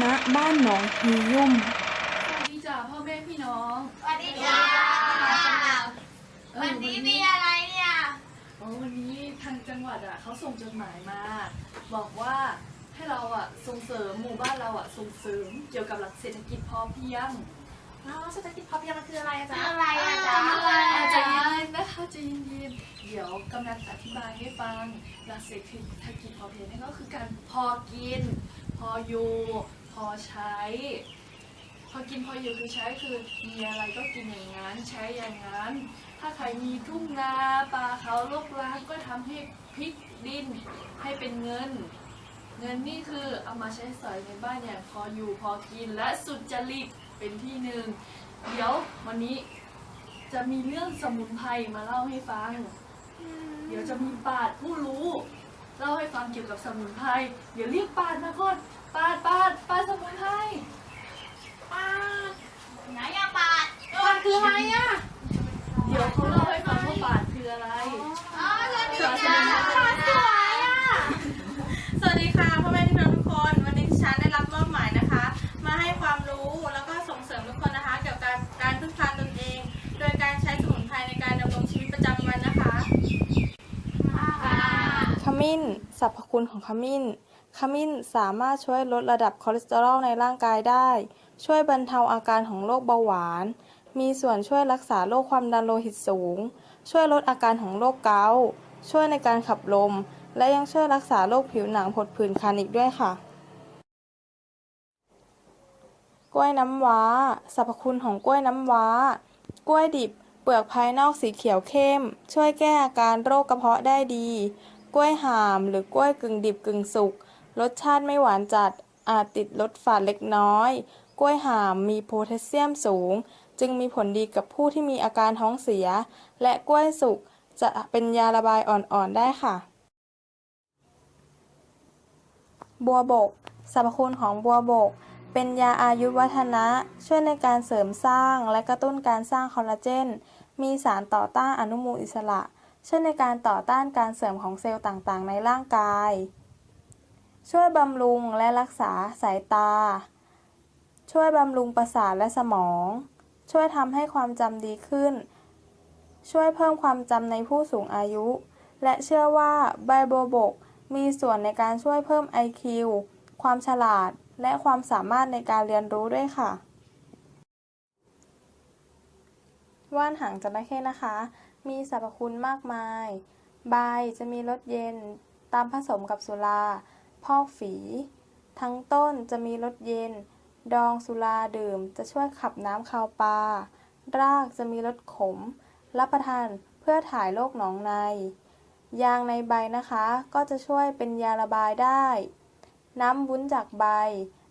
ณบ้านหนองฮียุ่ม สวัสดีจ้าพ่อแม่พี่น้องสวัสดีค่ะเออวันนี้มีอะไรเนี่ย โอ้วันนี้ทางจังหวัดอะเขาส่งจดหมายมา บอกว่าให้เราอะส่งเสริมหมู่บ้านเราอะส่งเสริมเกี่ยวกับหลักเศรษฐกิจพอเพียงอ๋อเศรษฐกิจพอเพียงมันคืออะไรอะจ๊ะอะไรอะจ๊ะอาจจะเย็นๆนะคะใจะเย็นๆเดี๋ยวกำลังอธิบายให้ฟังหลักเศรษฐกิจพอเพียงนั่นก็คือการพอกิน พออยู่ พ พอใช้ พอกินพออยู่คือใช้คือมีอะไรก็กินอย่างนั้นใช้อย่างนั้น ถ้าใครมีทุ่งนาป่าเขาลกล้างก็ทำให้พลิกดินให้เป็นเงิน เงินนี่คือเอามาใช้สอยในบ้านอย่างพออยู่พอกินและสุจริตเป็นที่หนึ่งเดี๋ยววันนี้จะมีเรื่องสมุนไพรมาเล่าให้ฟัง เดี๋ยวจะมีปาดผู้รู้ เล่าให้ฟังเกี่ยวกับสมุนไพรเดี๋ยวเรียกปาดมาก่อนปาดปาดปาดสมุนไพรป้าไหนอะปาดมันคืออะไรอะเดี๋ยวเขาเล่าให้ฟังว่าปาดคืออะไรอ๋อสวัสดีสวัสดีจ้า สรรพคุณของขมิ้น ขมิ้นสามารถช่วยลดระดับคอเลสเตอรอลในร่างกายได้ ช่วยบรรเทาอาการของโรคเบาหวาน มีส่วนช่วยรักษาโรคความดันโลหิตสูง ช่วยลดอาการของโรคเกาต์ช่วยในการขับลม และยังช่วยรักษาโรคผิวหนังผดผื่นคันอีกด้วยค่ะ กล้วยน้ำว้า สรรพคุณของกล้วยน้ำว้า กล้วยดิบเปลือกภายนอกสีเขียวเข้ม ช่วยแก้อาการโรคกระเพาะได้ดี กล้วยหาม หรือกล้วยกึ่งดิบกึ่งสุก รสชาติไม่หวานจัด อาจติดรสฝาดเล็กน้อย กล้วยหามมีโพแทสเซียมสูง จึงมีผลดีกับผู้ที่มีอาการท้องเสีย และกล้วยสุกจะเป็นยาระบายอ่อนๆได้ค่ะ บัวบก สรรพคุณของบัวบก เป็นยาอายุวัฒนะ ช่วยในการเสริมสร้างและกระตุ้นการสร้างคอลลาเจน มีสารต่อต้านอนุมูลอิสระ ช่วยในการต่อต้านการเสื่อมของเซลล์ต่างๆ ในร่างกาย ช่วยบำรุงและรักษาสายตา ช่วยบำรุงประสาทและสมอง ช่วยทำให้ความจำดีขึ้น ช่วยเพิ่มความจำในผู้สูงอายุ และเชื่อว่าใบโบบกมีส่วนในการช่วยเพิ่ม IQ ความฉลาด และความสามารถในการเรียนรู้ด้วยค่ะ ว่านหางจระเข้นะคะ มีสรรพคุณมากมาย ใบจะมีรสเย็นตามผสมกับสุรา พอกฝี ทั้งต้นจะมีรสเย็น ดองสุราดื่มจะช่วยขับน้ำคาวปลารากจะมีรสขม รับประทานเพื่อถ่ายโรคหนองใน ยางในใบนะคะ ก็จะช่วยเป็นยาระบายได้ น้ำวุ้นจากใบ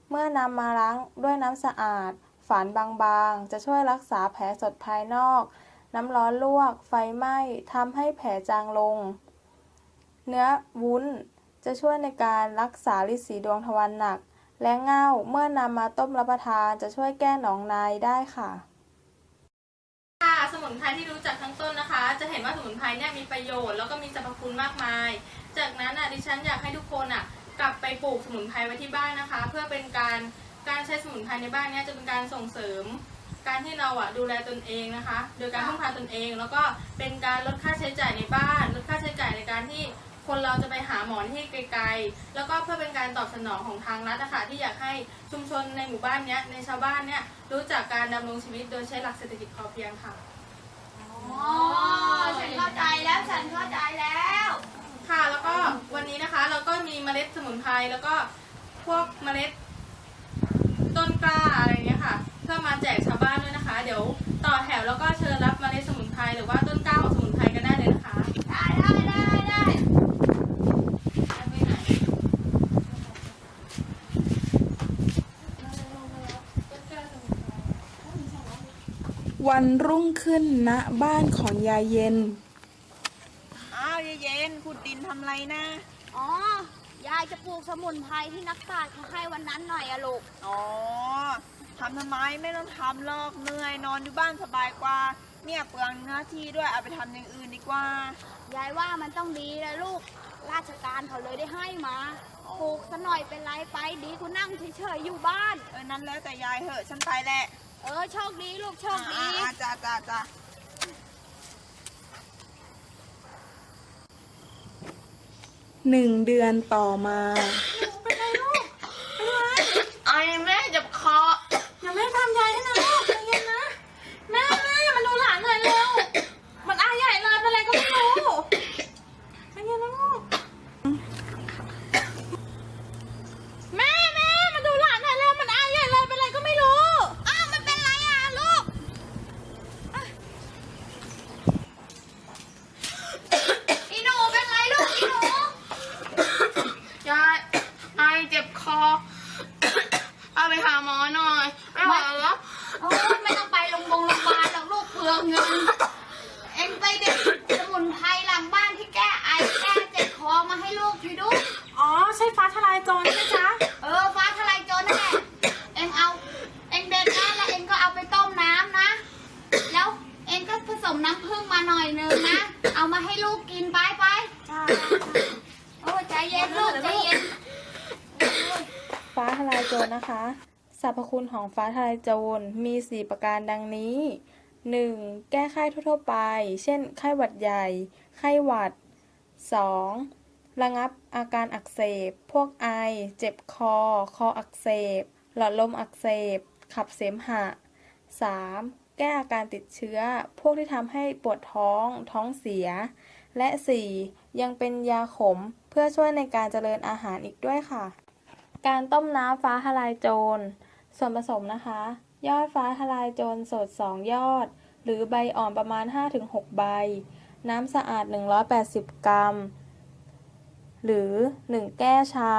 เมื่อนำมาล้างด้วยน้ำสะอาด ฝานบางๆ จะช่วยรักษาแผลสดภายนอก น้ำร้อนลวก ไฟไหม้ทำให้แผลจางลง เนื้อวุ้นจะช่วยในการรักษาลิสีดวงทวารหนัก และเง่าเมื่อนำมาต้มรับประทานจะช่วยแก้หนองในได้ค่ะ ค่ะ สมุนไพรที่รู้จักทั้งต้นนะคะ จะเห็นว่าสมุนไพรเนี่ยมีประโยชน์แล้วก็มีสรรพคุณมากมาย จากนั้นอะดิฉันอยากให้ทุกคนอะกลับไปปลูกสมุนไพรไว้ที่บ้านนะคะ เพื่อเป็นการการใช้สมุนไพรในบ้านเนี่ยจะเป็นการส่งเสริม การที่เราอะดูแลตนเองนะคะ โดยการพึ่งพาตนเอง แล้วก็เป็นการลดค่าใช้จ่ายในบ้าน ลดค่าใช้จ่ายในการที่คนเราจะไปหาหมอที่ไกลๆ แล้วก็เพื่อเป็นการตอบสนองของทางรัฐนะคะที่อยากให้ชุมชนในหมู่บ้านเนี้ยในชาวบ้านเนี่ยรู้จักการดำรงชีวิตโดยใช้หลักเศรษฐกิจพอเพียงค่ะ อ๋อฉันเข้าใจแล้วฉันเข้าใจแล้ว ค่ะ แล้วก็วันนี้นะคะเราก็มีเมล็ดสมุนไพรแล้วก็พวกเมล็ดต้นกล้าอะไรเงี้ยค่ะเพื่อมาแจกชาวบ้านด้วยนะคะ เดี๋ยวต่อแถวแล้วก็เชิญรับเมล็ดสมุนไพรหรือว่าต้นกล้าของสมุนไพรกันได้เลยนะคะ ได้ได้ได้ได้วันรุ่งขึ้นณบ้านของยายเย็น อ้าวยายเย็นขุดดินทำไรนะ อ๋อ ยายจะปลูกสมุนไพรที่นักปราชญ์เขาให้วันนั้นหน่อยอะลูก อ๋อ ทำทำไมไม่ต้องทำหรอกเหนื่อยนอนอยู่บ้านสบายกว่า เนี่ยเปลืองหน้าที่ด้วยเอาไปทำอย่างอื่นดีกว่า ยายว่ามันต้องดีนะลูก ราชการเขาเลยได้ให้มาอ๋อปลูกซะหน่อยเป็นไรไปดีกูนั่งเฉยๆอยู่บ้าน เออนั้นแล้วแต่ยายเหอะฉันไปแหละเออโชคดีลูกโชคดี อ่าๆจ้าจ้าจ้าหนึ่งเดือนต่อมาไอ้แม่เจ็บคอ อย่าแม่ทำยายให้นะลูกใจเย็นนะ แม่แม่มาดูหลานหน่อยเร็ว มันอาใหญ่เลยเป็นอะไรก็ไม่รู้ใจเย็นนะลูก แม่แม่มาดูหลานหน่อยเร็ว มันอาใหญ่เลยเป็นอะไรก็ไม่รู้ อ้าวมันเป็นไรอะลูก อีหนูเป็นไรลูกอีหนู ยายไอเจ็บคอ เอาไปหาหมอหน่อย ไม่ไหวแล้ว โอ้ยไม่ต้องไปโรงพยาบาลโรงพยาบาลหรอกลูกเปลืองเงิน เอ็งไปเด็ดสมุนไพรหลังบ้านที่แก้ไอแก้เจ็บคอมาให้ลูกทีดู อ๋อ ใช่ฟ้าทลายโจรใช่ไหมจ๊ะ เออฟ้าทลายโจรนั่นแหละเอ็งเอา เอ็งเด็ดนะแล้วเอ็งก็เอาไปต้มน้ำนะ แล้วเอ็งก็ผสมน้ำผึ้งมาหน่อยนึงนะ เอามาให้ลูกกินไปไปโอ้ยใจเย็นลูกใจเย็น ฟ้าทลายโจรนะคะ ส รรพคุณของฟ้าทลายโจรมี 4 ประการดังนี้ 1. แก้ไข้ทั่วๆไป เช่น ไข้หวัดใหญ่ ไข้หวัด 2. ระงับอาการอักเสบ พวกไอ เจ็บคอ คออักเสบ หลอดลมอักเสบ ขับเสมหะ 3. แก้อาการติดเชื้อ พวกที่ทำให้ปวดท้อง ท้องเสีย และ 4. ยังเป็นยาขมเพื่อช่วยในการเจริญอาหารอีกด้วยค่ะการต้มน้ำฟ้าทลายโจร ส่วนผสมนะคะ ยอดฟ้าทลายโจรสด 2 ยอด หรือใบอ่อนประมาณ 5-6 ใบ น้ำสะอาด 180 กรัม หรือ 1 แก้วชา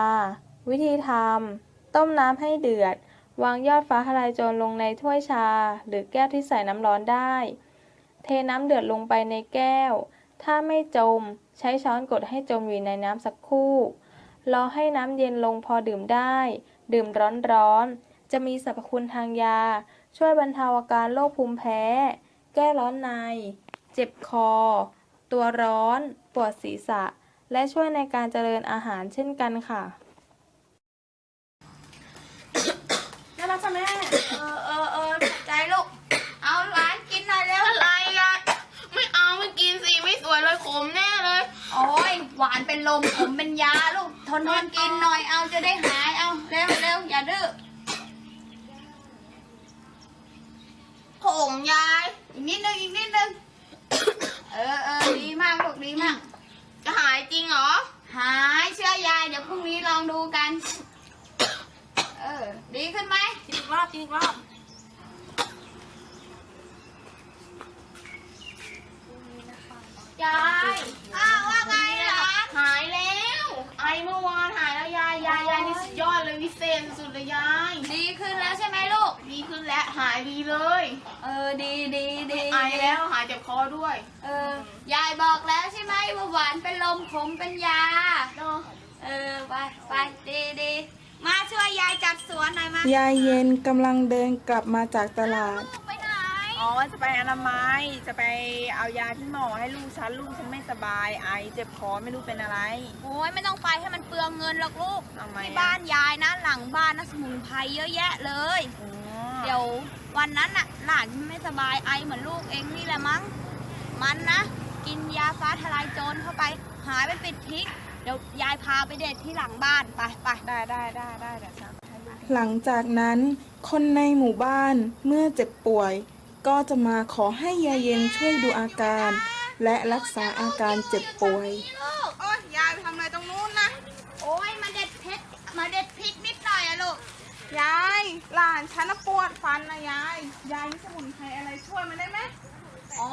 วิธีทำ ต้มน้ำให้เดือด วางยอดฟ้าทลายโจรลงในถ้วยชา หรือแก้วที่ใส่น้ำร้อนได้ เทน้ำเดือดลงไปในแก้ว ถ้าไม่จม ใช้ช้อนกดให้จมอยู่ในน้ำสักครู่ รอให้น้ำเย็นลงพอดื่มได้ ดื่มร้อนๆ จะมีสรรพคุณทางยา ช่วยบรรเทาอาการโรคภูมิแพ้ แก้ร้อนใน เจ็บคอ ตัวร้อน ปวดศีรษะ และช่วยในการเจริญอาหารเช่นกันค่ะน่ารักจ้ะแม่ เออเออเออขอบใจลูก เอาหลานกินหน่อยเร็วอะไรอะไม่เอาไม่กินสิไม่สวยเลยขมแน่เลย โอ้ยหวานเป็นลมผมเป็นยาลูก ทนทนกินหน่อย เอาจะได้หาย เอาเร็วเร็วอย่าดื้อ ผมยาย อีกนิดนึงอีกนิดนึง เออเออดีมากลูกดีมาก จะหายจริงเหรอ หายเชื่อยาย เดี๋ยวพรุ่งนี้ลองดูกัน เออ ดีขึ้นไหมกินอีกรอบกินอีกรอบ ยายอ้าวว่าไงหลาน หายแล้ว ไอเมื่อวานหายแล้วยายยายยายนี่สุดยอดเลยวิเศษสุดเลยยาย ดีขึ้นแล้วใช่ไหมลูก ดีขึ้นแล้ว หายดีเลยเออดีดีดีไอแล้วหายเจ็บคอด้วย เออ ยายบอกแล้วใช่ไหมว่าหวานเป็นลมขมเป็นยาเนาะเออไปไปดีดีมาช่วยยายจัดสวนหน่อยมายายเย็นกำลังเดินกลับมาจากตลาดลูกไปไหน อ๋อ จะไปอนามัย จะไปเอายาที่หมอให้ลูกฉันลูกฉันไม่สบาย ไอเจ็บคอไม่รู้เป็นอะไร โอ้ยไม่ต้องไปให้มันเปลืองเงินหรอกลูกทำไมอะที่บ้านยายนะหลังบ้านนะสมุนไพรเยอะแยะเลยอ๋อ เดี๋ยววันนั้นน่ะหลานไม่สบายไอเหมือนลูกเองนี่แหละมั้ง มันนะ กินยาฟ้าทลายโจรเข้าไปหายไปปิดทิกเดี๋ยวยายพาไปเด็ดที่หลังบ้านไปไปได้ได้ได้ได้เดี๋ยวฉันให้ลูกหลังจากนั้น คนในหมู่บ้านเมื่อเจ็บป่วย ก็จะมาขอให้ยายเย็นช่วยดูอาการ และรักษาอาการเจ็บป่วยลูกโอ้ ยายหลานฉันน่ะปวดฟันนะยาย ยายมีสมุนไพรอะไรช่วยมันได้ไหมอ๋อ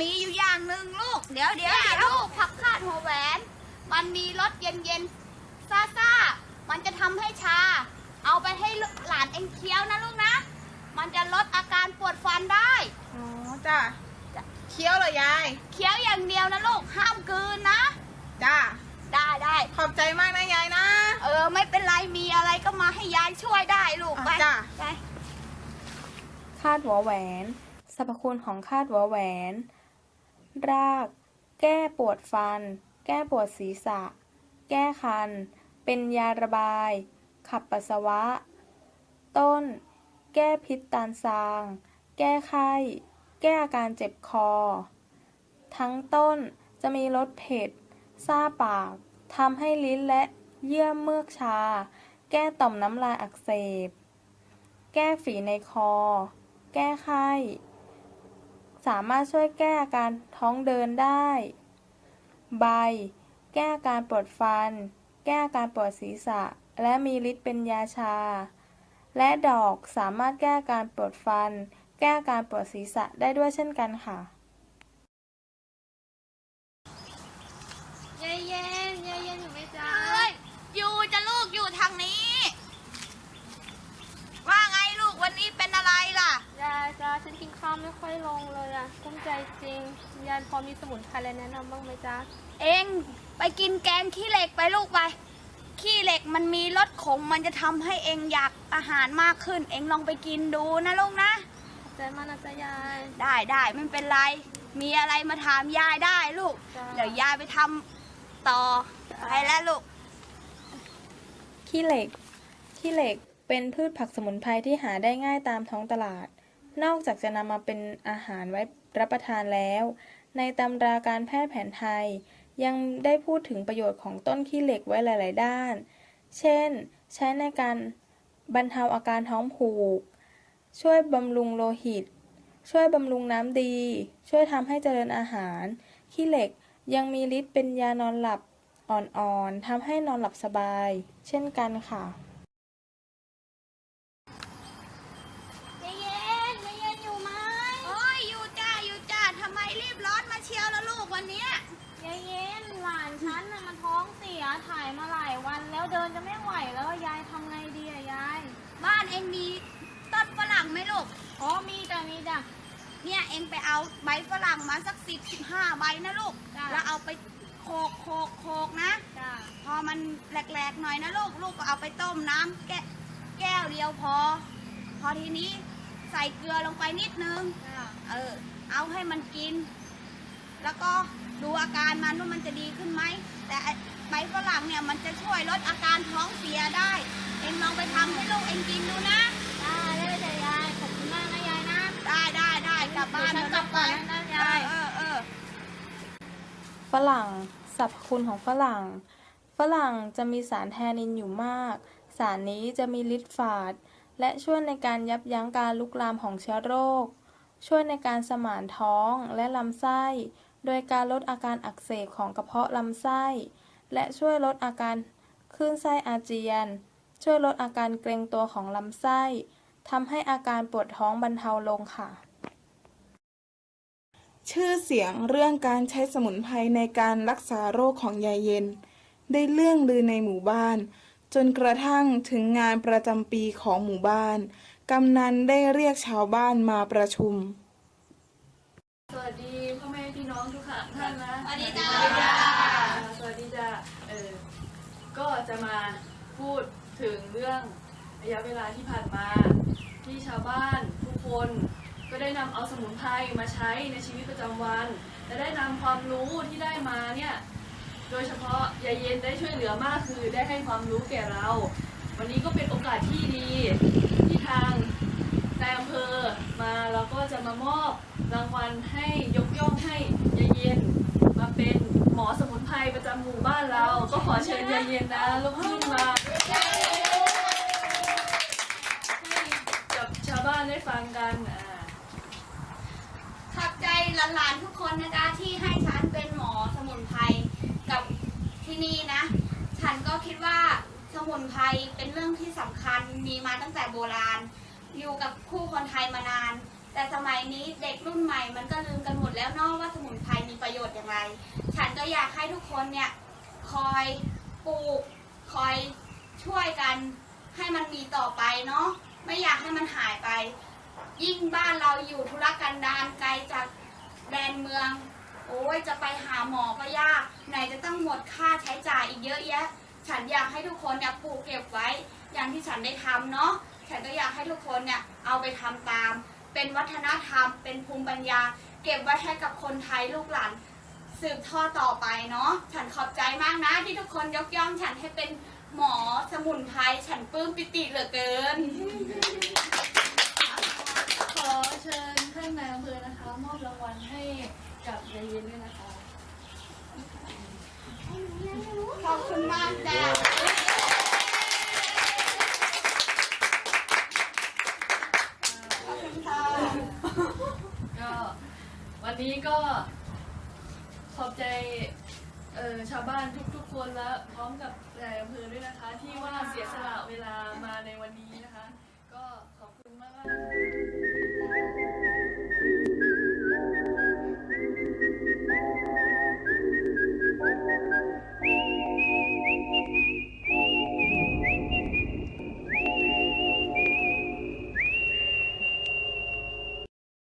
มีอยู่อย่างหนึ่งลูก เดี๋ยวเดี๋ยวเดี๋ยวลูกผักคาดหัวแหวน มันมีรสเย็นเย็นๆซ่าซ่าๆมันจะทำให้ชา เอาไปให้หลานเองเคี้ยวนะลูกนะ มันจะลดอาการปวดฟันได้ อ๋อจ้ะเคี้ยวเหรอยาย เคี้ยวอย่างเดียวนะลูก ห้ามกลืนนะ จ้า ได้ได้ขอบใจมากนะยายนะ เออ ไม่เป็นไรมีอะไรก็มาให้ยายช่วยได้ลูกอะไปจ้ะ ไปคาดหัวแหวน สรรพคุณของคาดหัวแหวน ราก แก้ปวดฟัน แก้ปวดศีรษะ แก้คัน เป็นยาระบาย ขับปัสสาวะ ต้น แก้พิษตาลซาง แก้ไข้ แก้อาการเจ็บคอ ทั้งต้นจะมีรสเผ็ด ซาปากทำให้ลิ้นและเยื่อเมือกชา แก้ต่อมน้ำลายอักเสบ แก้ฝีในคอ แก้ไข้ สามารถช่วยแก้อาการท้องเดินได้ ใบ แก้อาการปวดฟัน แก้อาการปวดศีรษะ และมีฤทธิ์เป็นยาชา และดอกสามารถแก้อาการปวดฟัน แก้อาการปวดศีรษะได้ด้วยเช่นกันค่ะ ยายเย็นยายเย็นอยู่ไหมจ๊ะเอ้ย อยู่จะลูกอยู่ทางนี้ ว่าไงลูกวันนี้เป็นอะไรล่ะ ยาย จ้าฉันกินข้าวไม่ค่อยลงเลยอะกุ้มใจจริงยายพอมีสมุนไพรอะไรแนะนำบ้างไหมจ๊ะเองไปกินแกงขี้เหล็กไปลูกไป ขี้เหล็กมันมีรสขมมันจะทำให้เองอยากอาหารมากขึ้น เองลองไปกินดูนะลูกนะ ขอบใจมากนะจ๊ะยาย ได้ได้ไม่เป็นไร มีอะไรมาถามยายได้ลูก จ้ะ เดี๋ยวยายไปทำต่อไปแล้วลูก ขี้เหล็ก ขี้เหล็กเป็นพืชผักสมุนไพรที่หาได้ง่ายตามท้องตลาด นอกจากจะนำมาเป็นอาหารไว้รับประทานแล้ว ในตำราการแพทย์แผนไทย ยังได้พูดถึงประโยชน์ของต้นขี้เหล็กไว้หลาย ๆ ด้าน เช่น ใช้ในการบรรเทาอาการท้องผูก ช่วยบำรุงโลหิต ช่วยบำรุงน้ำดี ช่วยทำให้เจริญอาหาร ขี้เหล็กยังมีฤทธิ์เป็นยานอนหลับอ่อน ๆทำให้นอนหลับสบาย เช่นกันค่ะ ยายเย็นยายเย็นอยู่ไหมโอ้ยอยู่จ้าอยู่จ้าทำไมรีบร้อนมาเชียวแล้วลูกวันเนี้ย ยายเย็นหลานฉันน่ะมันท้องเสียถ่ายมาหลายวันแล้วเดินจะไม่ไหวแล้วยายทำไงดีอะยาย บ้านเองมีต้นฝรั่งไหมลูก อ๋อมีจ้ะมีจ้ะ เนี่ยเองไปเอาใบฝรั่งมาสักสิบสิบห้าใบนะลูก จ้ะ แล้วเอาไปโขกโขกโขกนะ จ้ะพอมันแหลกๆหน่อยนะลูก ลูกก็เอาไปต้มน้ำแกะแก้วเดียวพอ พอทีนี้ใส่เกลือลงไปนิดนึง จ้ะเออ เอาให้มันกิน แล้วก็ดูอาการมันว่ามันจะดีขึ้นไหม แต่ไอ้ ใบฝรั่งเนี่ยมันจะช่วยลดอาการท้องเสียได้ เองลองไปทำให้ลูกเองกินดูนะ ได้เลยจ้ะยายขอบคุณมากนะยายนะได้ได้ได้กลับบ้านเดี๋ยวฉันเถอะกลับก่อนนะเอยายอเออเออฝรั่งสรรพคุณของฝรั่ง ฝรั่งจะมีสารแทนนินอยู่มาก สารนี้จะมีฤทธิ์ฝาด และช่วยในการยับยั้งการลุกลามของเชื้อโรค ช่วยในการสมานท้องและลำไส้ โดยการลดอาการอักเสบของกระเพาะลำไส้ และช่วยลดอาการคลื่นไส้อาเจียน ช่วยลดอาการเกร็งตัวของลำไส้ทำให้อาการปวดท้องบรรเทาลงค่ะ ชื่อเสียงเรื่องการใช้สมุนไพรในการรักษาโรคของยายเย็น ได้เรื่องลือในหมู่บ้าน จนกระทั่งถึงงานประจำปีของหมู่บ้าน กำนันได้เรียกชาวบ้านมาประชุม สวัสดีพ่อแม่พี่น้องทุกค่ะท่านนะสวัสดีจ้าส วัสดีจ้าเออก็จะมาพูดถึงเรื่องระยะเวลาที่ผ่านมา ที่ชาวบ้านทุกคนก็ได้นำเอาสมุนไพรมาใช้ในชีวิตประจำวัน และได้นำความรู้ที่ได้มาเนี่ยโดยเฉพาะยายเย็นได้ช่วยเหลือมากคือได้ให้ความรู้แก่เรา วันนี้ก็เป็นโอกาสที่ดีที่ทางนายอำเภอมาเราก็จะมามอบรางวัลให้ยกย่องให้ยายเย็นมาเป็นหมอส ไพรประจำหมู่บ้านเรา ก็ขอเชิญยายเย็นนะลุกขึ้นมาให้กับชาวบ้านได้ฟังกันอ่า ขอบใจหลานๆทุกคนนะจ๊ะที่ให้ฉันเป็นหมอสมุนไพรกับที่นี่นะ ฉันก็คิดว่าสมุนไพรเป็นเรื่องที่สำคัญมีมาตั้งแต่โบราณ อยู่กับคู่คนไทยมานาน แต่สมัยนี้เด็กรุ่นใหม่มันก็ลืมกันหมดแล้วเนอะว่าสมุนไพรมีประโยชน์อย่างไร ฉันก็อยากให้ทุกคนเนี่ยคอยปลูกคอยช่วยกันให้มันมีต่อไปเนาะไม่อยากให้มันหายไป ยิ่งบ้านเราอยู่ธุรกันดารไกลจากแดนเมือง โอ้ยจะไปหาหมอก็ยากไหนจะต้องหมดค่าใช้จ่ายอีกเยอะแยะ ฉันอยากให้ทุกคนเนี่ยปลูกเก็บไว้ อย่างที่ฉันได้ทำเนาะฉันก็อยากให้ทุกคนเนี่ยเอาไปทำตาม เป็นวัฒนธรรม เป็นภูมิปัญญา เก็บไว้ให้กับคนไทยลูกหลาน สืบทอดต่อไปเนาะฉันขอบใจมากนะ ที่ทุกคนยกย่องฉันให้เป็นหมอสมุนไพรฉันปลื้มปิติเหลือเกิน ขอเชิญท่านนายอำเภอนะคะ มอบรางวัลให้กับยายเย็นด้วยนะคะ ขอบคุณมากจ้ะขอบคุณค่ะ ก็วันนี้ก็ ขอบใจเอ่อชาวบ้านทุกๆคนและพร้อมกับนายอำเภอด้วยนะคะ ที่ว่าเสียสละเวลามาในวันนี้นะคะ ก็ขอบคุณมากๆ